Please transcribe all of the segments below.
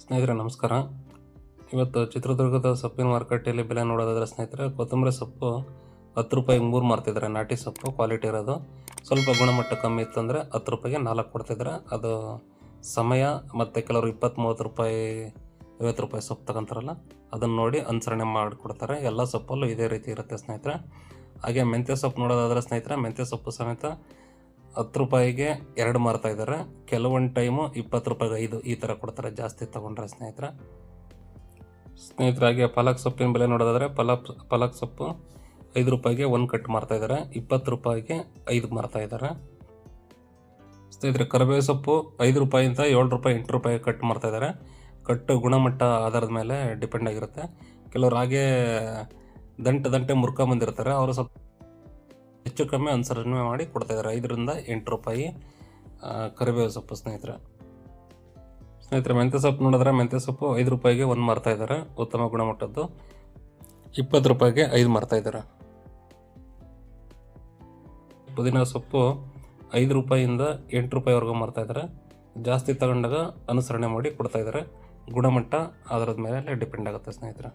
ಸ್ನೇಹಿತರೆ, ನಮಸ್ಕಾರ. ಇವತ್ತು ಚಿತ್ರದುರ್ಗದ ಸೊಪ್ಪಿನ ಮಾರುಕಟ್ಟೆಯಲ್ಲಿ ಬೆಲೆ ನೋಡೋದಾದ್ರೆ ಸ್ನೇಹಿತರೆ, ಕೊತ್ತಂಬರಿ ಸೊಪ್ಪು ಹತ್ತು ರೂಪಾಯಿಗೆ ಮೂರು ಮಾರ್ತಿದ್ದಾರೆ. ನಾಟಿ ಸೊಪ್ಪು ಕ್ವಾಲಿಟಿ ಇರೋದು. ಸ್ವಲ್ಪ ಗುಣಮಟ್ಟ ಕಮ್ಮಿ ಇತ್ತಂದರೆ ಹತ್ತು ರೂಪಾಯಿಗೆ ನಾಲ್ಕು ಕೊಡ್ತಿದ್ದಾರೆ. ಅದು ಸಮಯ ಮತ್ತು ಕೆಲವರು ಇಪ್ಪತ್ತು ಮೂವತ್ತು ರೂಪಾಯಿ, ಐವತ್ತು ರೂಪಾಯಿ ಸೊಪ್ಪು ತಗೊಂತಾರಲ್ಲ, ಅದನ್ನು ನೋಡಿ ಅನುಸರಣೆ ಮಾಡಿಕೊಡ್ತಾರೆ. ಎಲ್ಲ ಸೊಪ್ಪಲ್ಲೂ ಇದೇ ರೀತಿ ಇರುತ್ತೆ ಸ್ನೇಹಿತರೆ. ಹಾಗೆ ಮೆಂತ್ಯ ಸೊಪ್ಪು ನೋಡೋದಾದ್ರೆ ಸ್ನೇಹಿತರೆ, ಮೆಂತ್ಯ ಸೊಪ್ಪು ಸಮೇತ ಹತ್ತು ರೂಪಾಯಿಗೆ ಎರಡು ಮಾರ್ತಾ ಇದ್ದಾರೆ. ಕೆಲವೊಂದು ಟೈಮು ಇಪ್ಪತ್ತು ರೂಪಾಯಿಗೆ ಐದು ಈ ಥರ ಕೊಡ್ತಾರೆ. ಜಾಸ್ತಿ ತೊಗೊಂಡ್ರೆ ಸ್ನೇಹಿತರೆ. ಸ್ನೇಹಿತರಾಗೆ ಪಾಲಕ್ ಸೊಪ್ಪಿನ ಬೆಲೆ ನೋಡೋದಾದರೆ ಪಲಕ್ ಪಾಲಕ್ ಸೊಪ್ಪು ಐದು ರೂಪಾಯಿಗೆ ಒಂದು ಕಟ್ ಮಾರ್ತಾ ಇದ್ದಾರೆ. ಇಪ್ಪತ್ತು ರೂಪಾಯಿಗೆ ಐದು ಮಾರ್ತಾ ಇದ್ದಾರೆ. ಸ್ನೇಹಿತರೆ ಕರಿಬೇವು ಸೊಪ್ಪು ಐದು ರೂಪಾಯಿಂದ ಏಳು ರೂಪಾಯಿ, ಎಂಟು ರೂಪಾಯಿ ಕಟ್ ಮಾಡ್ತಾ ಇದ್ದಾರೆ. ಕಟ್ಟು ಗುಣಮಟ್ಟ ಆಧಾರದ ಮೇಲೆ ಡಿಪೆಂಡ್ ಆಗಿರುತ್ತೆ. ಕೆಲವರು ಹಾಗೆ ದಂಟೆ ದಂಟೆ ಮುರ್ಕೊಂಬಂದಿರ್ತಾರೆ ಅವರು ಸ್ವಲ್ಪ ಹೆಚ್ಚು ಕಮ್ಮಿ ಅನುಸರಣೆ ಮಾಡಿ ಕೊಡ್ತಾ ಇದ್ದಾರೆ. ಐದರಿಂದ ಎಂಟು ರೂಪಾಯಿ ಕರಿಬೇವು ಸೊಪ್ಪು ಸ್ನೇಹಿತರೆ. ಸ್ನೇಹಿತರೆ, ಮೆಂತ್ಯ ಸೊಪ್ಪು ನೋಡಿದ್ರೆ ಮೆಂತ್ಯ ಸೊಪ್ಪು ಐದು ರೂಪಾಯಿಗೆ ಒಂದು ಮಾರ್ತಾ ಇದ್ದಾರೆ. ಉತ್ತಮ ಗುಣಮಟ್ಟದ್ದು. ಇಪ್ಪತ್ತು ರೂಪಾಯಿಗೆ ಐದು ಮಾರ್ತಾ ಇದ್ದಾರೆ. ಪುದೀನ ಸೊಪ್ಪು ಐದು ರೂಪಾಯಿಯಿಂದ ಎಂಟು ರೂಪಾಯಿವರೆಗೂ ಮಾರ್ತಾ ಇದ್ದಾರೆ. ಜಾಸ್ತಿ ತಗೊಂಡಾಗ ಅನುಸರಣೆ ಮಾಡಿ ಕೊಡ್ತಾ ಇದ್ದಾರೆ. ಗುಣಮಟ್ಟ ಅದರದ ಮೇಲೆ ಡಿಪೆಂಡ್ ಆಗುತ್ತೆ ಸ್ನೇಹಿತರೆ.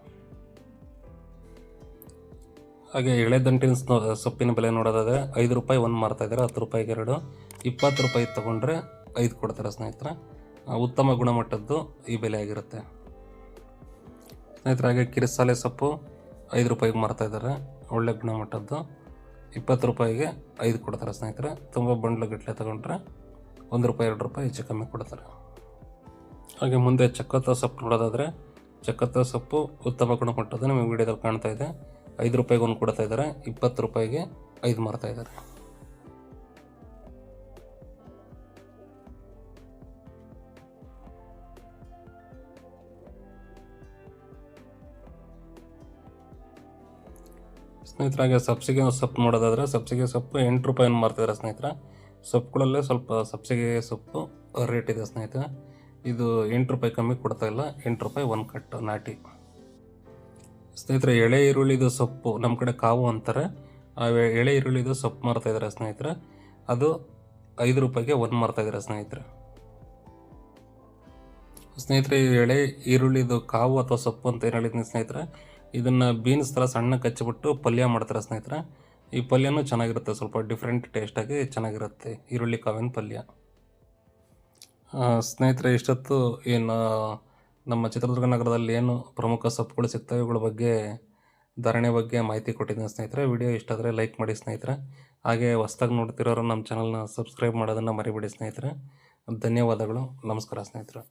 ಹಾಗೆ ಎಳೆ ದಂಟಿನ ಸ್ನೋ- ಸೊಪ್ಪಿನ ಬೆಲೆ ನೋಡೋದಾದರೆ ಐದು ರೂಪಾಯಿ ಒಂದು ಮಾರ್ತಾ ಇದ್ದಾರೆ, ಹತ್ತು ರೂಪಾಯಿಗೆ ಎರಡು. ಇಪ್ಪತ್ತು ರೂಪಾಯಿ ತೊಗೊಂಡ್ರೆ ಐದು ಕೊಡ್ತಾರೆ ಸ್ನೇಹಿತರೆ. ಉತ್ತಮ ಗುಣಮಟ್ಟದ್ದು ಈ ಬೆಲೆ ಆಗಿರುತ್ತೆ. ಸ್ನೇಹಿತರೆ, ಹಾಗೆ ಕಿರಿಸಾಲೆ ಸೊಪ್ಪು ಐದು ರೂಪಾಯಿಗೆ ಮಾರ್ತಾ ಇದ್ದಾರೆ. ಒಳ್ಳೆ ಗುಣಮಟ್ಟದ್ದು. ಇಪ್ಪತ್ತು ರೂಪಾಯಿಗೆ ಐದು ಕೊಡ್ತಾರೆ ಸ್ನೇಹಿತರೆ. ತುಂಬ ಬಂಡ್ಲು ಗಟ್ಟಲೆ ತಗೊಂಡ್ರೆ ಒಂದು ರೂಪಾಯಿ, ಎರಡು ರೂಪಾಯಿ ಹೆಚ್ಚು ಕಮ್ಮಿ ಕೊಡ್ತಾರೆ. ಹಾಗೆ ಮುಂದೆ ಚಕ್ಕತ್ತ ಸೊಪ್ಪು ನೋಡೋದಾದರೆ ಚಕ್ಕತ್ತ ಸೊಪ್ಪು ಉತ್ತಮ ಗುಣಮಟ್ಟದ್ದು ನಿಮಗೆ ವಿಡಿಯೋದಲ್ಲಿ ಕಾಣ್ತಾ ಇದೆ. ಐದು ರೂಪಾಯಿಗೆ ಒಂದು ಕೊಡ್ತಾ ಇದ್ದಾರೆ, ಇಪ್ಪತ್ತು ರೂಪಾಯಿಗೆ ಐದು ಮಾರ್ತಾ ಇದ್ದಾರೆ. ಸ್ನೇಹಿತರಾಗೆ ಸಬ್ಸಿಗೆ ಸೊಪ್ಪು ನೋಡೋದಾದ್ರೆ ಸಬ್ಸಿಗೆ ಸೊಪ್ಪು ಎಂಟು ರೂಪಾಯಿ ಮಾರ್ತಿದ್ದಾರೆ ಸ್ನೇಹಿತರ. ಸೊಪ್ಪುಗಳಲ್ಲೇ ಸ್ವಲ್ಪ ಸಬ್ಸಿಗೆ ಸೊಪ್ಪು ರೇಟ್ ಇದೆ ಸ್ನೇಹಿತರೆ. ಇದು ಎಂಟು ರೂಪಾಯಿ ಕಮ್ಮಿ ಕೊಡ್ತಾ ಇಲ್ಲ, ಎಂಟು ರೂಪಾಯಿ ಒಂದು ಕಟ್ಟು ನಾಟಿ. ಸ್ನೇಹಿತರೆ, ಎಳೆ ಈರುಳ್ಳಿದು ಸೊಪ್ಪು ನಮ್ಮ ಕಡೆ ಕಾವು ಅಂತಾರೆ. ಆ ಎಳೆ ಈರುಳ್ಳಿದು ಸೊಪ್ಪು ಮಾರ್ತಾಯಿದ್ದಾರೆ ಸ್ನೇಹಿತರೆ. ಅದು ಐದು ರೂಪಾಯಿಗೆ ಒಂದು ಮಾರ್ತಾ ಇದ್ದಾರೆ ಸ್ನೇಹಿತರೆ. ಸ್ನೇಹಿತರೆ ಎಳೆ ಈರುಳ್ಳಿದು ಕಾವು ಅಥವಾ ಸೊಪ್ಪು ಅಂತ ಏನು ಹೇಳಿದ್ದೀನಿ ಸ್ನೇಹಿತರೆ, ಇದನ್ನು ಬೀನ್ಸ್ ಥರ ಸಣ್ಣ ಕಚ್ಚಿಬಿಟ್ಟು ಪಲ್ಯ ಮಾಡ್ತಾರೆ ಸ್ನೇಹಿತರೆ. ಈ ಪಲ್ಯನೂ ಚೆನ್ನಾಗಿರುತ್ತೆ, ಸ್ವಲ್ಪ ಡಿಫ್ರೆಂಟ್ ಟೇಸ್ಟಾಗಿ ಚೆನ್ನಾಗಿರುತ್ತೆ ಈರುಳ್ಳಿ ಕಾವಿನ ಪಲ್ಯ. ಸ್ನೇಹಿತರೆ, ಇಷ್ಟೊತ್ತು ಏನು ನಮ್ಮ ಚಿತ್ರದುರ್ಗ ನಗರದಲ್ಲಿ ಏನು ಪ್ರಮುಖ ಸೊಪ್ಪುಗಳು ಸಿಗ್ತವೆ, ಇವುಗಳ ಬಗ್ಗೆ ಧಾರಣೆ ಬಗ್ಗೆ ಮಾಹಿತಿ ಕೊಟ್ಟಿದ್ದೀನಿ ಸ್ನೇಹಿತರೆ. ವಿಡಿಯೋ ಇಷ್ಟ ಆದರೆ ಲೈಕ್ ಮಾಡಿ ಸ್ನೇಹಿತರೆ. ಹಾಗೆ ಹೊಸ್ದಾಗಿ ನೋಡ್ತಿರೋರು ನಮ್ಮ ಚಾನಲ್ನ ಸಬ್ಸ್ಕ್ರೈಬ್ ಮಾಡೋದನ್ನು ಮರಿಬೇಡಿ ಸ್ನೇಹಿತರೆ. ಧನ್ಯವಾದಗಳು. ನಮಸ್ಕಾರ ಸ್ನೇಹಿತರೆ.